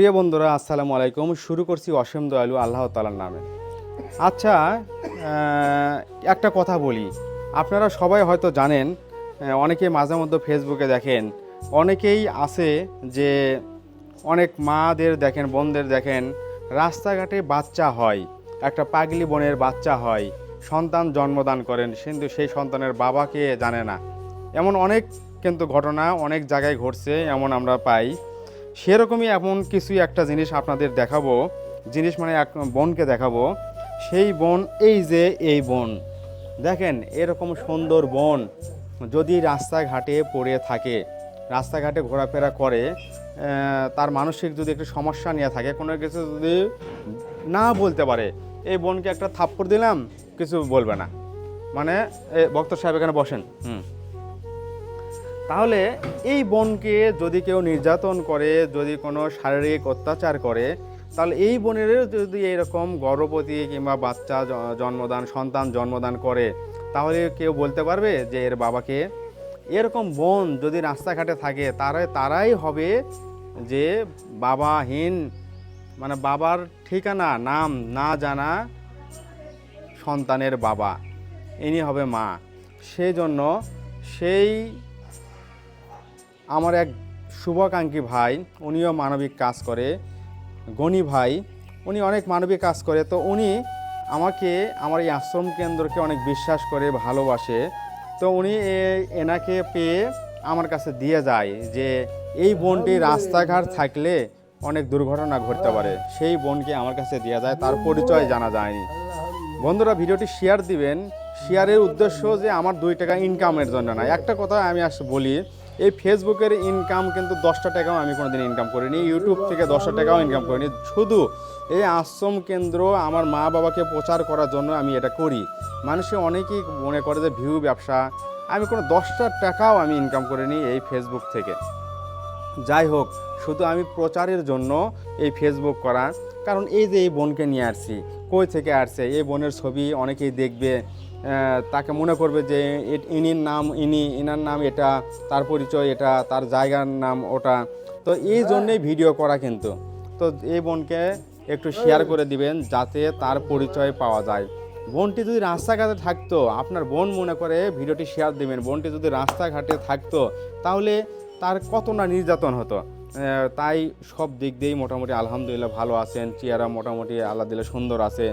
প্রিয় বন্ধুরা, আসসালামু আলাইকুম। শুরু করছি অসীম দয়ালু আল্লাহ তালার নামে। আচ্ছা একটা কথা বলি। আপনারা সবাই হয়তো জানেন অনেকে মাঝে মধ্যে ফেসবুকে দেখেন, অনেকেই আছে যে অনেক মাদের দেখেন, বোনদের দেখেন, রাস্তাঘাটে বাচ্চা হয়, একটা পাগলি বোনের বাচ্চা হয়, সন্তান জন্মদান করেন, কিন্তু সেই সন্তানের বাবাকে জানে না। এমন অনেক কিন্তু ঘটনা, অনেক জায়গায় ঘটছে, এমন আমরা পাই। সেরকমই এমন কিছুই একটা জিনিস আপনাদের দেখাবো। জিনিস মানে এক বোনকে দেখাবো। সেই বন, এই যে এই বন। দেখেন, এরকম সুন্দর বন যদি রাস্তাঘাটে পড়ে থাকে, রাস্তাঘাটে ঘোরাফেরা করে তার মানসিক যদি একটু সমস্যা নিয়ে থাকে, কোনো কিছু যদি না বলতে পারে, এই বোনকে একটা থাপ্পড় দিলাম, কিছু বলবে না। মানে বক্তর সাহেব এখানে বসেন। হুম। তাহলে এই বোনকে যদি কেউ নির্যাতন করে, যদি কোনো শারীরিক অত্যাচার করে, তাহলে এই বোনের যদি এরকম গর্ভবতী কিংবা বাচ্চা জন্মদান, সন্তান জন্মদান করে, তাহলে কেউ বলতে পারবে যে এর বাবাকে? এরকম বোন যদি রাস্তাঘাটে থাকে, তারাই তারাই হবে যে বাবাহীন মানে বাবার ঠিকানা, নাম না জানা সন্তানের বাবা। ইনি হবে মা। সেজন্য সেই আমার এক শুভাকাঙ্ক্ষী ভাই উনিও মানবিক কাজ করে। গণি ভাই উনি অনেক মানবিক কাজ করে। তো উনি আমাকে আমার এই আশ্রম কেন্দ্রকে অনেক বিশ্বাস করে ভালোবাসে। তো উনি এ- এনাকে পেয়ে আমার কাছে দিয়ে যায় যে এই বোনটি রাস্তাঘাট থাকলে অনেক দুর্ঘটনা ঘটতে পারে। সেই বোনকে আমার কাছে দেওয়া যায় তার পরিচয় জানা যায়নি। বন্ধুরা ভিডিওটি শেয়ার দিবেন। শেয়ারের উদ্দেশ্য যে আমার দুই টাকা ইনকামের জন্য না। একটা কথা আমি আস বলি এই ফেসবুকের ইনকাম কিন্তু দশটা টাকাও আমি কোনোদিন ইনকাম করিনি ইউটিউব থেকে দশটা টাকাও ইনকাম করিনি। শুধু এই আশ্রম কেন্দ্র আমার মা বাবাকে প্রচার করার জন্য আমি এটা করি। মানুষে অনেকেই মনে করে যে ভিউ ব্যবসা, আমি কোনো দশটা টাকাও আমি ইনকাম করিনি এই ফেসবুক থেকে। যাই হোক, শুধু আমি প্রচারের জন্য এই ফেসবুক করা, কারণ এই যে এই বোনকে নিয়ে আসছি, কই থেকে আসছে, এই বোনের ছবি অনেকেই দেখবে। তাকে মনে করবে যে ইনির নাম ইনি, ইনার নাম এটা, তার পরিচয় এটা, তার জায়গার নাম ওটা। তো এই জন্যেই ভিডিও করা কিন্তু। তো এই বোনকে একটু শেয়ার করে দিবেন যাতে তার পরিচয় পাওয়া যায়। বোনটি যদি রাস্তাঘাটে থাকতো, আপনার বোন মনে করে ভিডিওটি শেয়ার দিবেন। বোনটি যদি রাস্তাঘাটে থাকতো, তাহলে তার কত না নির্যাতন হতো। তাই সব দিক দিয়েই মোটামুটি আলহামদুলিল্লাহ ভালো আছেন। চেহারা মোটামুটি আল্লাহ দিলে সুন্দর আছে।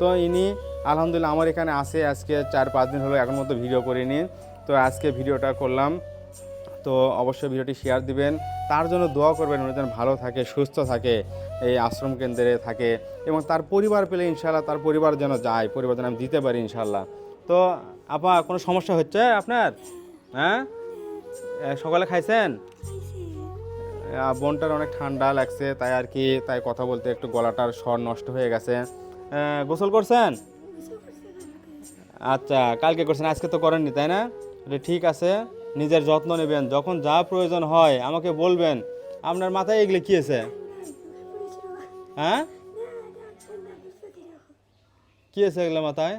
তো ইনি আলহামদুলিল্লাহ আমার এখানে আসে আজকে চার পাঁচ দিন হলো এখন মতো ভিডিও করিনি। তো আজকে ভিডিওটা করলাম। তো অবশ্যই ভিডিওটি শেয়ার দিবেন। তার জন্য দোয়া করবেন উনি যেন ভালো থাকে, সুস্থ থাকে, এই আশ্রম কেন্দ্রে থাকে এবং তার পরিবার পেলে ইনশাল্লাহ তার পরিবার যেন যায়, পরিবার যেন আমি দিতে পারি ইনশাল্লাহ তো আপা, কোনো সমস্যা হচ্ছে আপনার? হ্যাঁ? সকালে খাইছেন? বোনটার অনেক ঠান্ডা লাগছে, তাই আর কি, তাই কথা বলতে একটু গলাটার স্বর নষ্ট হয়ে গেছে। গোসল করছেন? আচ্ছা কালকে করছেন, আজকে তো করেননি, তাই না? ঠিক আছে, নিজের যত্ন নেবেন, যখন যা প্রয়োজন হয়, আমাকে বলবেন। আপনার মাথায় এগুলো কি আছে? হ্যাঁ? কি আছে এগুলো মাথায়?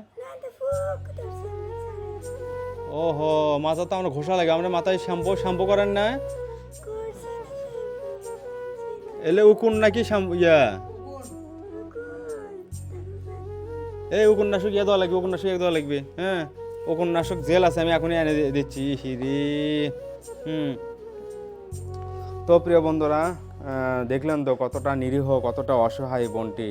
ওহো, মাথা তো আমরা ঘোষা লাগে, আমরা মাথায় শ্যাম্পু শ্যাম্পু করেন না এলে উকুন নাকি ইয়া? এই উপন্যাসক ইয়া দেওয়া লাগবে উপন্যাসক ইয়ে দেওয়া লাগবে হ্যাঁ? উপন্যাসক জেল আছে, আমি এখনই এনে দিচ্ছি হিরি হুম। তো প্রিয় বন্ধুরা দেখলেন তো কতটা নিরীহ, কতটা অসহায় বনটি।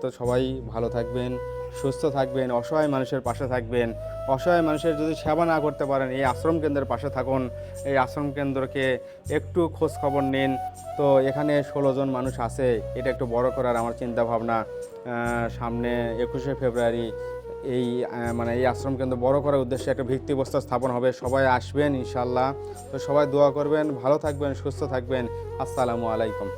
তো সবাই ভালো থাকবেন। সুস্থ থাকবেন, অসহায় মানুষের পাশে থাকবেন। অসহায় মানুষের যদি সেবা না করতে পারেন, এই আশ্রম কেন্দ্রের পাশে থাকুন। এই আশ্রম কেন্দ্রকে একটু খোঁজ খবর নিন। তো এখানে ষোলো জন মানুষ আছে, এটা একটু বড় করার আমার চিন্তা ভাবনা। সামনে একুশে ফেব্রুয়ারি এই মানে এই আশ্রম কেন্দ্র বড় করার উদ্দেশ্যে একটা ভিত্তিবস্তা স্থাপন হবে। সবাই আসবেন ইনশাল্লাহ তো সবাই দোয়া করবেন, ভালো থাকবেন, সুস্থ থাকবেন। আসসালামু আলাইকুম।